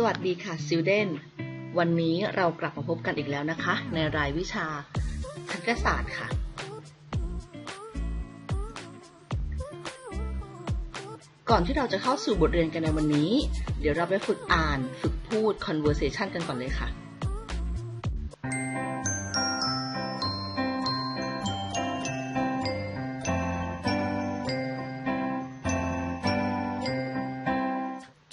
สวัสดีค่ะซิลเดนวันนี้เรากลับมาพบกันอีกแล้วนะคะ ในรายวิชาคณิตศาสตร์ค่ะ ก่อนที่เราจะเข้าสู่บทเรียนกันในวันนี้ เดี๋ยวเราไปฝึกอ่าน ฝึกพูด conversation กันก่อนเลยค่ะ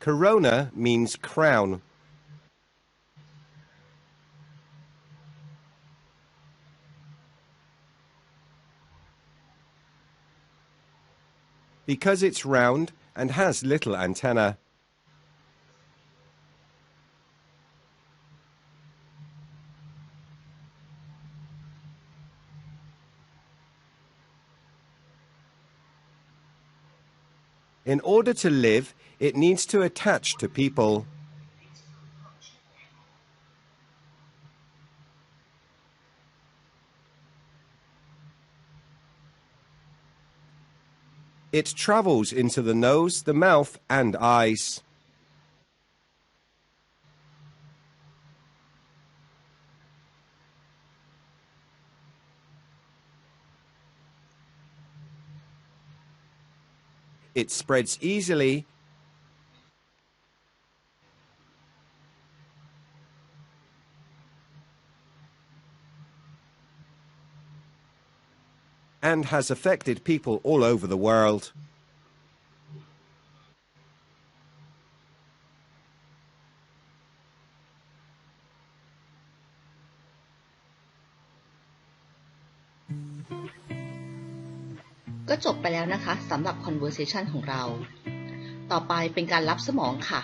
Corona means crown. Because it's round and has little antenna. In order to live, it needs to attach to people. It travels into the nose, the mouth, and eyes. It spreads easily and has affected people all over the world.. ก็จบไปแล้วนะคะสำหรับ conversation ของเรา ต่อไปเป็นการรับสมองค่ะ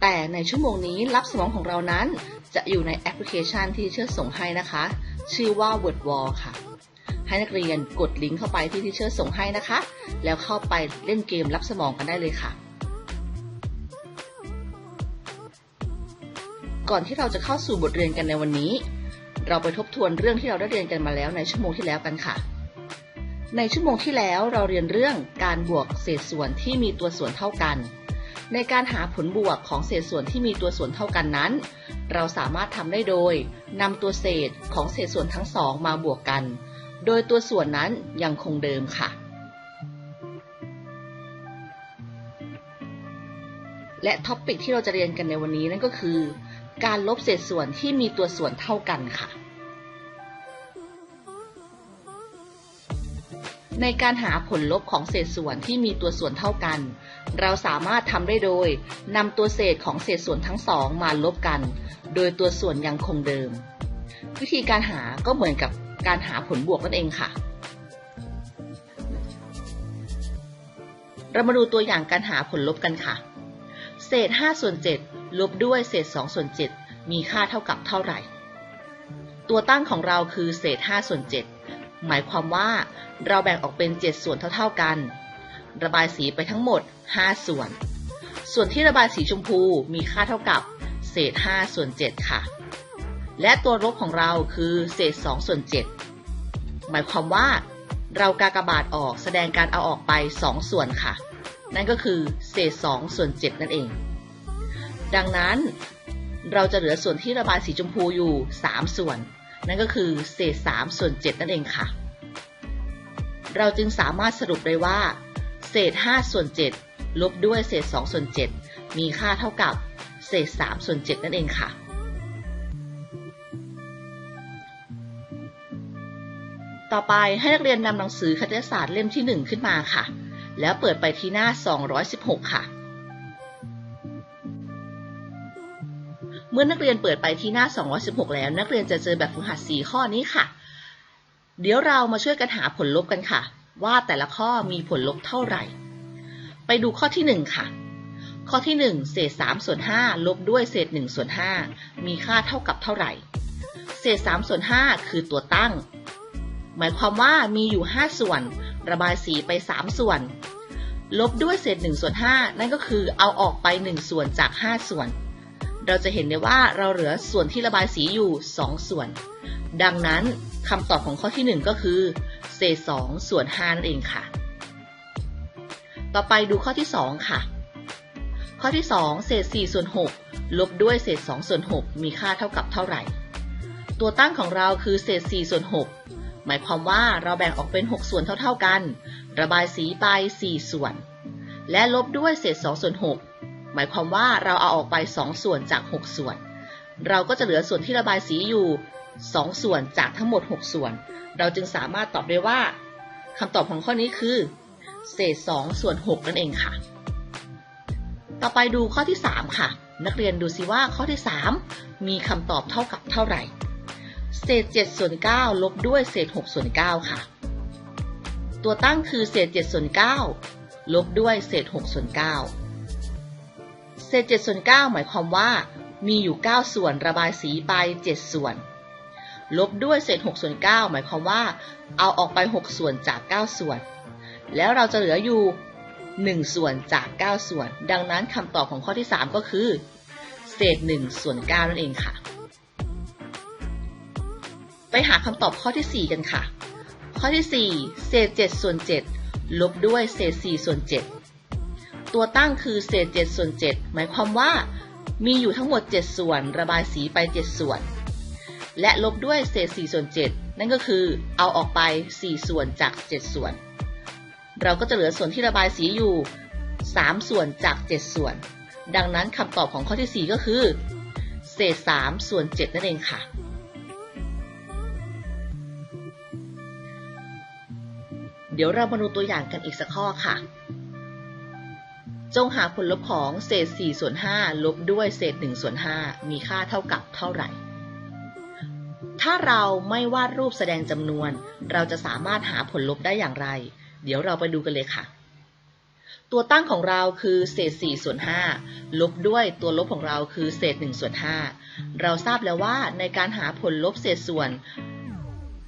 แต่ในชั่วโมงนี้รับสมองของเรานั้น จะอยู่ในแอปพลิเคชันที่เชื่อส่งให้นะคะ ชื่อว่า WordWall ค่ะ ให้นักเรียนกดลิงก์เข้าไปที่ที่เชื่อส่งให้นะคะ แล้วเข้าไปเล่นเกมรับสมองกันได้เลยค่ะ ก่อนที่เราจะเข้าสู่บทเรียนกันในวันนี้ เราไปทบทวนเรื่องที่เราได้เรียนกันมาแล้วในชั่วโมงที่แล้วกันค่ะ ในชั่วโมงที่แล้วเราเรียนเรื่องการบวกเศษส่วนที่มีตัวส่วนเท่ากันในการหาผลบวกของเศษส่วนที่มีตัวส่วนเท่ากันนั้น เราสามารถทำได้โดยนำตัวเศษของเศษส่วนทั้งสองมาบวกกัน โดยตัวส่วนนั้นยังคงเดิมค่ะ และท็อปปิกที่เราจะเรียนกันในวันนี้นั่นก็คือ การลบเศษส่วนที่มีตัวส่วนเท่ากันค่ะ ในการหาผลลบของเศษส่วนที่มีตัวส่วนเท่ากัน เราสามารถทำได้โดยนำตัวเศษของเศษส่วนทั้งสองมาลบกัน โดยตัวส่วนยังคงเดิม วิธีการหาก็เหมือนกับ การหาผลบวกนั่นเองค่ะ เรามาดูตัวอย่างการหาผลลบกันค่ะ เศษ 5 ส่วน 7 ลบด้วยเศษ 2 ส่วน 7 มีค่าเท่ากับเท่าไหร่ ตัวตั้งของเราคือเศษ 5 ส่วน 7 หมายความว่าเราแบ่งออกเป็น 7 ส่วนเท่าๆกัน ระบายสีไปทั้งหมด 5 ส่วน ส่วนที่ระบายสีชมพูมีค่าเท่ากับเศษ 5 ส่วน 7 ค่ะ และตัวลบของเราคือเศษ2ส่วน7หมายความว่า เรากากบาทออกแสดงการเอาออกไป 2 ส่วนค่ะ นั่นก็คือเศษ2ส่วน7นั่นเอง ดังนั้นเราจะเหลือส่วนที่ระบายสีชมพูอยู่ 3 ส่วน นั่นก็คือเศษ3ส่วน7นั่นเองค่ะ เราจึงสามารถสรุปได้ว่า เศษ5ส่วน7ลบด้วยเศษ2ส่วน7มีค่าเท่ากับเศษ3ส่วน7นั่นเองค่ะ ต่อไปให้นักเรียนนำหนังสือคณิตศาสตร์เล่มที่ 1 ขึ้นมาค่ะ แล้วเปิดไปที่หน้า 216 ค่ะ เมื่อนักเรียนเปิดไปที่หน้า 216 แล้ว นักเรียนจะเจอแบบฝึกหัด 4 ข้อนี้ค่ะ เดี๋ยวเรามาช่วยกันหาผลลบกันค่ะ ว่าแต่ละข้อมีผลลบเท่าไหร่ ไปดูข้อที่ 1 ค่ะ ข้อที่ 1 เศษ3ส่วน5ลบด้วยเศษ1ส่วน5มีค่าเท่ากับเท่าไหร่ เศษ3ส่วน5คือตัวตั้ง หมายความว่ามีอยู่ 5 ส่วน ระบายสีไป 3 ส่วน ลบด้วยเศษ1ส่วน5นั่นก็คือเอาออกไป 1 ส่วนจาก 5 ส่วน เราจะเห็นได้ว่าเราเหลือส่วนที่ระบายสีอยู่ 2 ส่วน ดังนั้นคำตอบของข้อที่ 1 ก็คือ เศษ 2 ส่วน5นั่นเองค่ะ ต่อไปดูข้อที่ 2 ค่ะ ข้อที่ 2 เศษ4ส่วน6ลบด้วยเศษ2ส่วน6มีค่าเท่ากับเท่าไหร่ ตัวตั้งของเราคือเศษ4ส่วน6 หมายความว่าเราแบ่งออกเป็น 6 ส่วนเท่าๆกัน ระบายสีไป 4 ส่วน และลบด้วยเศษ2ส่วน6หมายความว่าเราเอาออกไป 2 ส่วนจาก 6 ส่วน เราก็จะเหลือส่วนที่ระบายสีอยู่ 2 ส่วนจากทั้งหมด 6 ส่วน เราจึงสามารถตอบได้ว่าคำตอบของข้อนี้คือ เศษ 2 ส่วน 6 นั่นเองค่ะ ต่อไปดูข้อที่ 3 ค่ะ นักเรียนดูสิว่าข้อที่ 3 มีคำตอบเท่ากับเท่าไหร่ เศษ7ส่วน9ลบด้วยเศษ6ส่วน9ค่ะ ตัวตั้งคือเศษ7ส่วน9ลบด้วยเศษ6ส่วน9เศษ7ส่วน9หมายความว่า มีอยู่ 9 ส่วนระบายสีไป 7 ส่วน ลบด้วยเศษ6ส่วน9หมายความว่า เอาออกไป 6 ส่วนจาก 9 ส่วน แล้วเราจะเหลืออยู่ 1 ส่วนจาก 9 ส่วน ดังนั้นคำตอบของข้อที่ 3 ก็คือ เศษ1ส่วน9นั่นเองค่ะ ไปหาคำตอบข้อที่ 4 กันค่ะ ข้อที่ 4 เศษ 7 ส่วน 7 ลบด้วยเศษ 4 ส่วน 7 ตัวตั้งคือเศษ 7 ส่วน 7 หมายความว่า มีอยู่ทั้งหมด 7 ส่วน ระบายสีไป 7 ส่วน และลบด้วยเศษ 4 ส่วน 7 นั่นก็คือเอาออกไป 4 ส่วนจาก 7 ส่วน เราก็จะเหลือส่วนที่ระบายสีอยู่ 3 ส่วนจาก 7 ส่วน ดังนั้นคำตอบของข้อที่ 4 ก็คือ เศษ 3 ส่วน 7 นั่นเองค่ะ เดี๋ยวเรามาดูตัวอย่างกันอีกสักข้อค่ะ จงหาผลลบของเศษ4ส่วน5ลบด้วยเศษ1ส่วน5มีค่าเท่ากับเท่าไหร่ ถ้าเราไม่วาดรูปแสดงจำนวน เราจะสามารถหาผลลบได้อย่างไร เดี๋ยวเราไปดูกันเลยค่ะ ตัวตั้งของเราคือเศษ4ส่วน5ลบด้วยตัวลบของเราคือเศษ1ส่วน5เราทราบแล้วว่าในการหาผลลบเศษส่วน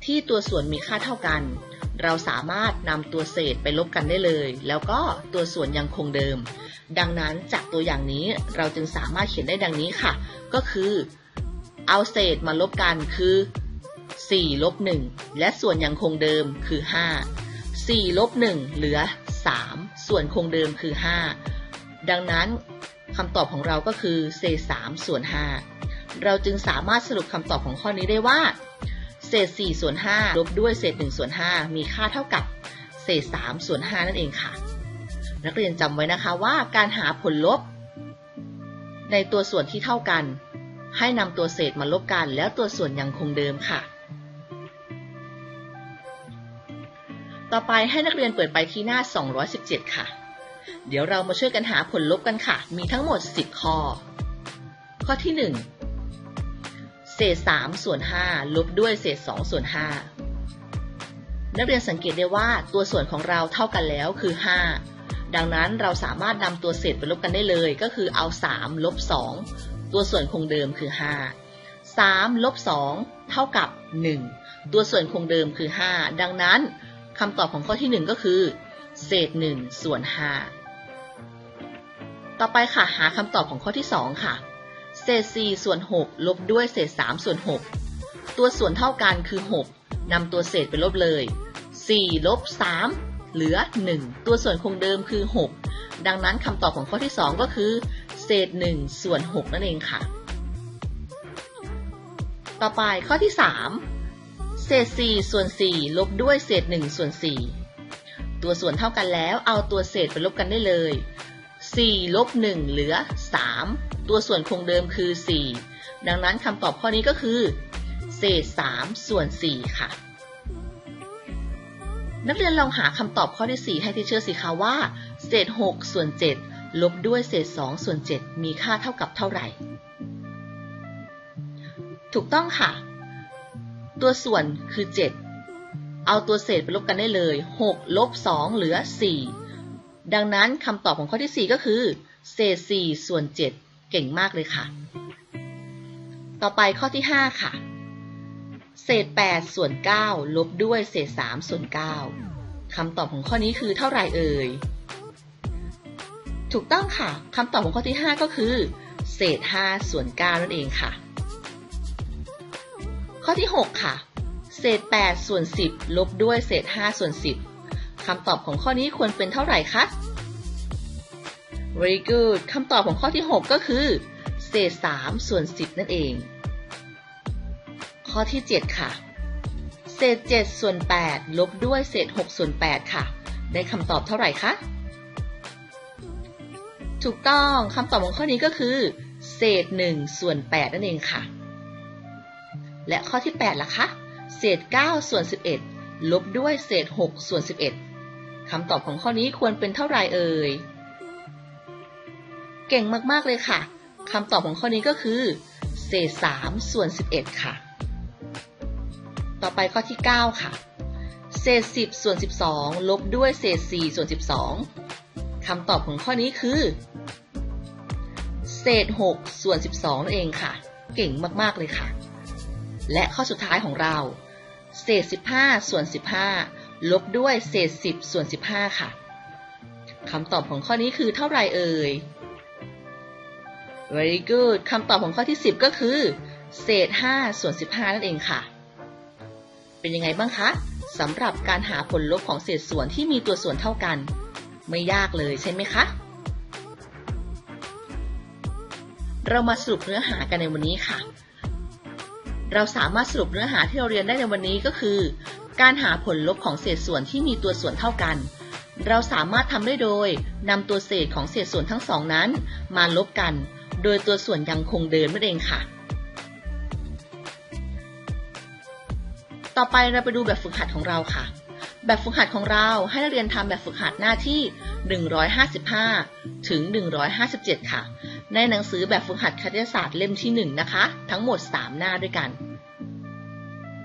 ที่ตัวส่วนมีค่าเท่ากัน เราสามารถนำตัวเศษไปลบกันได้เลย แล้วก็ตัวส่วนยังคงเดิม ดังนั้นจากตัวอย่างนี้เราจึงสามารถเขียนได้ดังนี้ค่ะ ก็คือ เอาเศษมาลบกันคือ 4 ลบ 1 และส่วนยังคงเดิมคือ 5 4 ลบ 1 เหลือ 3 ส่วนคงเดิมคือ 5 ดังนั้นคำตอบของเราก็คือเศษ3ส่วน 5 เราจึงสามารถสรุปคำตอบของข้อนี้ได้ว่า ศษ4ส่วน5ลบด้วยเศษ1ส่วน5มีค่าเท่ากับเศษ3ส่วน5นั่นเองค่ะ นักเรียนจำไว้นะคะว่าการหาผลลบ ในตัวส่วนที่เท่ากัน ให้นำตัวเศษมาลบกัน แล้วตัวส่วนยังคงเดิมค่ะ ต่อไปให้นักเรียนเปิดไปที่หน้า 217 ค่ะ เดี๋ยวเรามาช่วยกันหาผลลบกันค่ะ มีทั้งหมด 10 ข้อ ข้อที่ 1 เศษ3ส่วน5ลบด้วยเศษ2ส่วน5นักเรียนสังเกตได้ว่าตัวส่วนของเราเท่ากันแล้วคือ 5 ดังนั้นเราสามารถนำตัวเศษไปลบกันได้เลย ก็คือเอา 3 ลบ 2 ตัวส่วนคงเดิมคือ 5 3 ลบ 2 เท่ากับ 1 ตัวส่วนคงเดิมคือ 5 ดังนั้นคำตอบของข้อที่ 1 ก็คือ เศษ 1 ส่วน 5 ต่อไปค่ะหาคำตอบของข้อที่ 2 ค่ะ เศษ4ส่วน6ลบด้วยเศษ3ส่วน6ตัวส่วนเท่ากันคือ 6นำตัวเศษไปลบเลย4ลบ3เหลือ 1 ตัวส่วนคงเดิมคือ 6 ดังนั้นคำตอบของข้อที่ 2 ก็คือ เศษ 1 ส่วน 6 นั่นเองค่ะ ต่อไปข้อที่ 3 เศษ 4 ส่วน 4 ลบด้วยเศษ 1 ส่วน 4 ตัวส่วนเท่ากันแล้วเอาตัวเศษไปลบกันได้เลย4ลบ1เหลือ 3 ตัวส่วนคงเดิมคือ 4 ดังนั้นคำตอบข้อนี้ก็คือ เศษ 3 ส่วน 4 ค่ะ นักเรียนลองหาคำตอบข้อที่ 4 ให้ทีเชอร์สิคะว่า เศษ 6 ส่วน 7 ลบด้วยเศษ 2 ส่วน 7 มีค่าเท่ากับเท่าไหร่ ถูกต้องค่ะ ตัวส่วนคือ 7 เอาตัวเศษไปลบกันได้เลย 6 ลบ 2 เหลือ 4 ดังนั้นคำตอบของข้อที่ 4 ก็คือ เศษ 4 ส่วน 7 เก่งมากเลยค่ะ ต่อไปข้อที่ 5 ค่ะ เศษ 8 ส่วน 9 ลบด้วยเศษ 3 ส่วน 9คำตอบของข้อนี้คือเท่าไหร่เอ่ย ถูกต้องค่ะคำตอบของข้อที่ 5 ก็คือ เศษ 5 ส่วน 9 นั่นเองค่ะ ข้อที่ 6 ค่ะ เศษ 8 ส่วน 10 ลบด้วยเศษ 5 ส่วน 10คำตอบของข้อนี้ควรเป็นเท่าไหร่คะ very good คำตอบของข้อที่ 6 ก็คือเศษ3ส่วน 10 นั่นเอง ข้อที่ 7 ค่ะ เศษ7ส่วน 8 ลบด้วยเศษ6ส่วน 8 ค่ะ ได้คำตอบเท่าไหร่คะ ถูกต้องคำตอบของข้อนี้ก็คือ เศษ1ส่วน 8 นั่นเองค่ะ และข้อที่ 8 ล่ะคะ เศษ9ส่วน 11 ลบด้วยเศษ6ส่วน 11คำตอบของข้อนี้ควรเป็นเท่าไหร่เอ่ย เก่งมากๆเลยค่ะคำตอบของข้อนี้ก็คือ เศษ3ส่วน 11 ค่ะ ต่อไปข้อที่ 9 ค่ะ เศษ 10 ส่วน 12 ลบด้วยเศษ 4 ส่วน 12คำตอบของข้อนี้คือ เศษ 6 ส่วน 12นั่นเองค่ะ เก่งมากๆเลยค่ะ และข้อสุดท้ายของเรา เศษ 15 ส่วน 15 ลบด้วยเศษ 10 ส่วน 15 ค่ะคำตอบของข้อนี้คือเท่าไรเอ่ย very good คำตอบของข้อที่ 10 ก็คือ เศษ 5 ส่วน 15 นั่นเองค่ะ เป็นยังไงบ้างคะสำหรับการหาผลลบของเศษส่วนที่มีตัวส่วนเท่ากัน ไม่ยากเลยใช่ไหมคะ เรามาสรุปเนื้อหากันในวันนี้ค่ะ เราสามารถสรุปเนื้อหาที่เราเรียนได้ในวันนี้ก็คือ การหาผลลบของเศษส่วนที่มีตัวส่วนเท่ากันเราสามารถทำได้โดยนำตัวเศษของเศษส่วนทั้งสองนั้น มาลบกัน โดยตัวส่วนยังคงเดิมนั่นเองค่ะ ต่อไปเราไปดูแบบฝึกหัดของเราค่ะ แบบฝึกหัดของเราให้นักเรียนทำแบบฝึกหัดหน้าที่ 155 ถึง 157 ค่ะ ในหนังสือแบบฝึกหัดคณิตศาสตร์เล่มที่ 1 นะคะ ทั้งหมด 3 หน้าด้วยกัน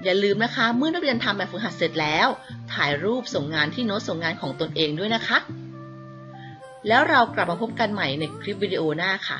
อย่าลืมนะคะ เมื่อนักเรียนทำแบบฝึกหัดเสร็จแล้ว ถ่ายรูปส่งงานที่โน้ตส่งงานของตนเองด้วยนะคะ แล้วเรากลับมาพบกันใหม่ในคลิปวิดีโอหน้าค่ะ